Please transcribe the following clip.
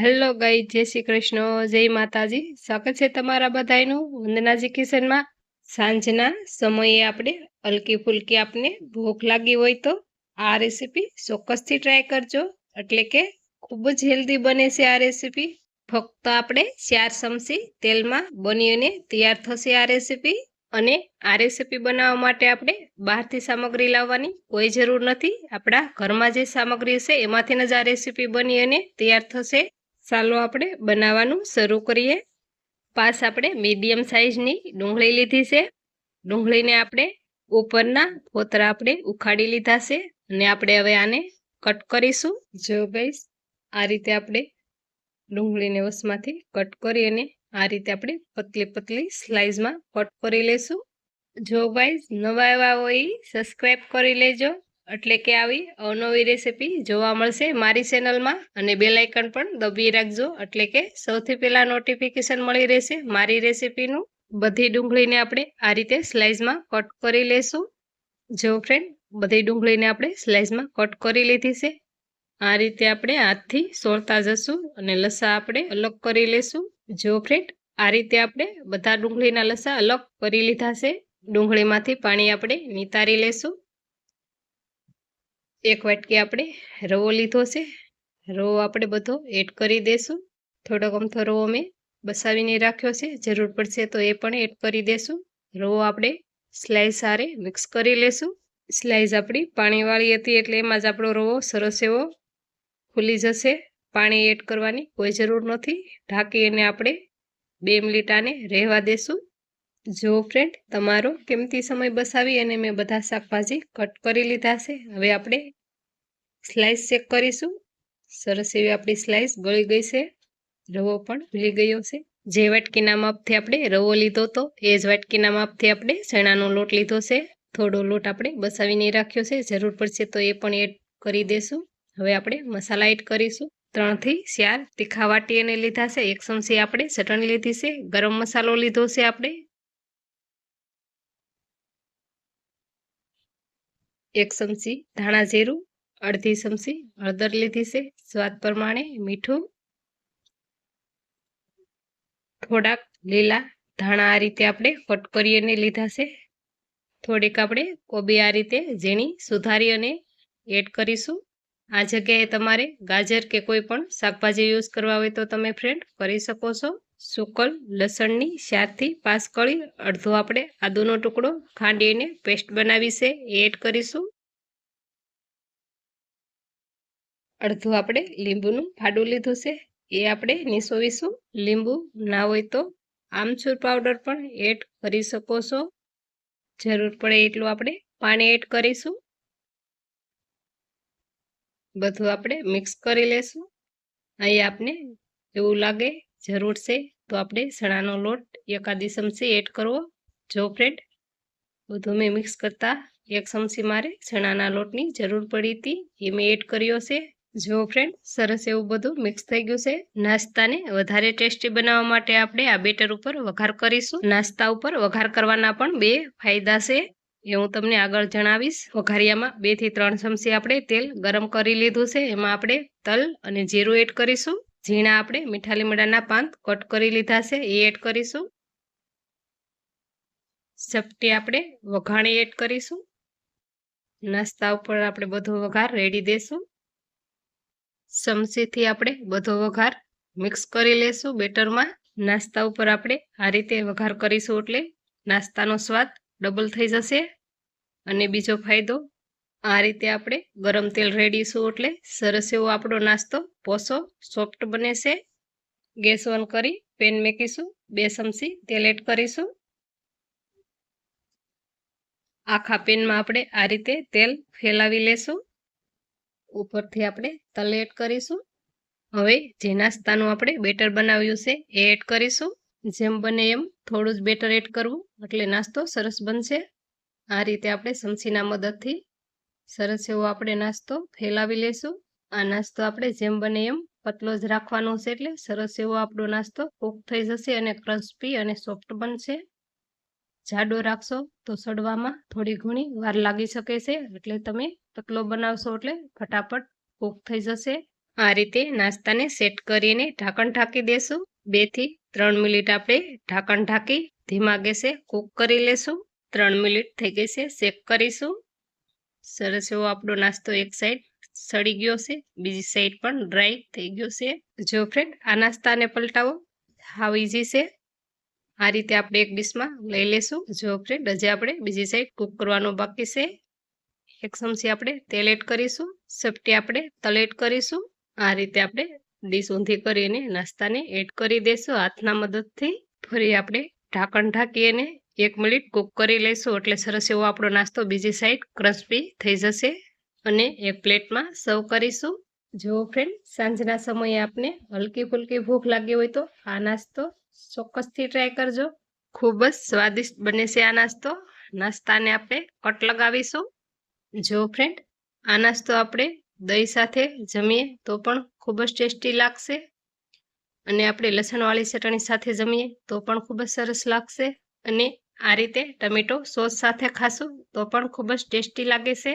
Hello ગાઈ જય શ્રી કૃષ્ણ, જય માતાજી. સ્વાગત છે તમારા બધાયનું વંદનાજી કિશનમાં. સાંજના સમયે આપણે હલકી ફુલકી આપને ભૂખ લાગી હોય તો આ રેસીપી ચોક્કસથી ટ્રાય કરજો. એટલે કે ખૂબ જ હેલ્ધી બને છે આ રેસીપી. ફક્ત આપણે ચાર ચમચી તેલમાં બનીને તૈયાર થશે આ રેસીપી. અને આ રેસીપી બનાવવા માટે આપણે બહારથી સામગ્રી લાવવાની કોઈ જરૂર નથી. આપણા ઘરમાં જે સામગ્રી છે, એમાંથી જ આ રેસીપી બની અને તૈયાર થશે. ચાલો આપણે બનાવવાનું શરૂ કરીએ. પાસ આપણે મીડિયમ સાઇઝની ડુંગળી લીધી છે. ડુંગળીને આપણે ઉપરના ફોતરા આપણે ઉખાડી લીધા છે અને આપણે હવે આને કટ કરીશું. જો ગાઈસ આ રીતે આપણે ડુંગળીને વસમાંથી કટ કરી અને આ રીતે આપણે પતલી પતલી સ્લાઇસમાં કટ કરી લેશું. જો ગાઈસ નવા એવા હોય સબસ્ક્રાઈબ કરી લેજો. એટલે કે આવી અવનવી રેસીપી જોવા મળશે મારી ચેનલમાં અને બેલાઇકન પણ દબી રાખજો. એટલે કે સૌથી પહેલાં નોટિફિકેશન મળી રહેશે મારી રેસીપીનું. બધી ડુંગળીને આપણે આ રીતે સ્લાઇસમાં કટ કરી લેશું. જો ફ્રેન્ડ બધી ડુંગળીને આપણે સ્લાઇસમાં કટ કરી લીધી છે. આ રીતે આપણે હાથથી સોળતા જશું અને લસા આપણે અલગ કરી લેશું. જો ફ્રેન્ડ આ રીતે આપણે બધા ડુંગળીના લસા અલગ કરી લીધા છે. ડુંગળીમાંથી પાણી આપણે નિતારી લેશું. એક વાટકી આપણે રવો લીધો છે. રવો આપણે બધો એડ કરી દઈશું થોડોક અમથો રવો મેં બસાવીને રાખ્યો છે. જરૂર પડશે તો એ પણ એડ કરી દઈશું રવો આપણે સ્લાઈસ સારે મિક્સ કરી લેશું. સ્લાઈસ આપણી પાણીવાળી હતી એટલે એમાં જ આપણો રવો સરસ એવો ખુલી જશે. પાણી એડ કરવાની કોઈ જરૂર નથી. ઢાંકી અને આપણે બે મિનિટ આને રહેવા દેશું. જો ફ્રેન્ડ તમારો કિંમતી સમય બસાવી અને મેં બધા શાકભાજી કટ કરી લીધા છે? હવે આપણે સ્લાઇસ ચેક કરીશું. સરસ એવી આપણી સ્લાઇસ ગળી ગઈ છે. રવો પણ ભૂલી ગયો છે. જે વાટકીના માપથી આપણે રવો લીધો હતો એ જ વાટકીના માપથી આપણે ચણાનો લોટ લીધો છે. થોડો લોટ આપણે બસાવીને રાખ્યો છે. જરૂર પડશે તો એ પણ એડ કરી દેશું. હવે આપણે મસાલા એડ કરીશું. ત્રણથી ચાર તીખા વાટી એને લીધા છે. એક ચમચી આપણે ચટણી લીધી છે. ગરમ મસાલો લીધો છે આપણે. એક ચમચી ધાણા જીરું, અડધી ચમચી હળદર લીધી છે. સ્વાદ પ્રમાણે મીઠું, થોડાક લીલા ધાણા આ રીતે આપણે કટ કરીને લીધા છે. થોડીક આપણે કોબી આ રીતે ઝીણી સુધારી અને એડ કરીશું. આ જગ્યાએ તમારે ગાજર કે કોઈ પણ શાકભાજી યુઝ કરવા હોય તો તમે ફ્રેન્ડ કરી શકો છો. સુકલ, લસણની ચારથી પાંચ કળી, અડધો આપણે આદુનો ટુકડો ખાંડીને પેસ્ટ બનાવી છે એડ કરીશું. અડધું આપણે લીંબુનું ફાડું લીધું છે, એ આપણે નીસોવીશું. લીંબુ ના હોય તો આમચૂર પાવડર પણ એડ કરી શકો છો. જરૂર પડે એટલું આપણે પાણી એડ કરીશું. બધું આપણે મિક્સ કરી લેશું. અહીં આપને એવું લાગે જરૂર છે, તો આપણે ચણાનો લોટ એકાદી ચમચી એડ કરવો. જો ફ્રેન્ડ બધું મેં મિક્સ કરતા એક ચમચી મારે ચણાના લોટની જરૂર પડી હતી, એ મેં એડ કર્યો છે. જો ફ્રેન્ડ સરસ એવું બધું મિક્સ થઈ ગયું છે. નાસ્તાને વધારે ટેસ્ટી બનાવવા માટે આપણે આ બેટર ઉપર વઘાર કરીશું. નાસ્તા ઉપર વઘાર કરવાના પણ બે ફાયદા છે. એ હું તમને આગળ જણાવીશ. વઘારિયામાં બેથી ત્રણ ચમચી આપણે તેલ ગરમ કરી લીધું છે. એમાં આપણે તલ અને જીરું એડ કરીશું. ઝીણા આપણે મીઠા લીમડાના પાન કટ કરી લીધા છે, એ એડ કરીશું. ચપટી આપણે વઘાણી એડ કરીશું. નાસ્તા ઉપર આપણે બધો વઘાર રેડી દેશું. ચમચીથી આપણે બધો વઘાર મિક્સ કરી લેશું બેટરમાં. નાસ્તા ઉપર આપણે આ રીતે વઘાર કરીશું એટલે નાસ્તાનો સ્વાદ ડબલ થઈ જશે. અને બીજો ફાયદો આ રીતે આપણે ગરમ તેલ રેડીશું એટલે સરસ એવો આપણો નાસ્તો પોસો સોફ્ટ બને છે. ગેસ ઓન કરી પેન મેકીશું, બે ચમચી તેલ એડ કરીશું. આખા પેનમાં આપણે આ રીતે તેલ ફેલાવી લેશું. ઉપરથી આપણે તલ એડ કરીશું. હવે જે નાસ્તાનું આપણે બેટર બનાવ્યું છે એ એડ કરીશું. જેમ બને એમ થોડું જ બેટર એડ કરવું એટલે નાસ્તો સરસ બનશે. આ રીતે આપણે ચમચીના મદદથી સરસ એવો આપણે નાસ્તો ફેલાવી લેશું. આ નાસ્તો આપણે જેમ બને એમ પતલો જ રાખવાનો છે એટલે સરસ એવો આપણો નાસ્તો કૂક થઈ જશે અને ક્રસ્પી અને સોફ્ટ બનશે. જાડો રાખશો તો સડવામાં થોડી ઘણી વાર લાગી શકે છે એટલે તમે પતલો બનાવશો એટલે ફટાફટ કૂક થઈ જશે. આ રીતે નાસ્તાને સેટ કરીને ઢાંકણ ઢાંકી દેશું. બેથી ત્રણ મિનિટ આપણે ઢાંકણ ઢાંકી ધીમા ગેસે કૂક કરી લેશું. ત્રણ મિનિટ થઈ ગઈ છે શેક કરીશું. સરસ એવો આપણો નાસ્તો એક સાઈડ સડી ગયો છે, બીજી સાઈડ પણ ડ્રાય થઈ ગયો છે. જો ફ્રેન્ડ આ નાસ્તાને પલટાવો. હાવ ઇઝી છે? આ રીતે આપણે એક ડીશમાં લઈ લેશું. જો ફ્રેન્ડ હજી આપણે બીજી સાઈડ કૂક કરવાનું બાકી છે. એક ચમચી આપણે તેલ એડ કરીશું. સપટી આપણે તલ એડ કરીશું. આ રીતે આપણે ડીશ ઊંધી કરીને નાસ્તાને એડ કરી દઈશું હાથના મદદથી. ફરી આપણે ઢાંકણ ઢાંકીને એક મિનિટ કૂક કરી લઈશું એટલે સરસ એવો આપણો નાસ્તો બીજી સાઈડ ક્રસ્પી થઈ જશે અને એક પ્લેટમાં સર્વ કરીશું. જો ફ્રેન્ડ સાંજના સમયે આપને હલકી ફુલકી ભૂખ લાગી હોય તો આ નાસ્તો ચોક્કસથી ટ્રાય કરજો. ખૂબ જ સ્વાદિષ્ટ બને છે આ નાસ્તો. નાસ્તાને આપણે કટ લગાવીશું. જો ફ્રેન્ડ આ નાસ્તો આપણે દહીં સાથે જમીએ તો પણ ખૂબ જ ટેસ્ટી લાગશે. અને આપણે લસણવાળી ચટણી સાથે જમીએ તો પણ ખૂબ જ સરસ લાગશે. અને આ રીતે ટમેટો સોસ સાથે ખાશું તો પણ ખૂબ જ ટેસ્ટી લાગે છે.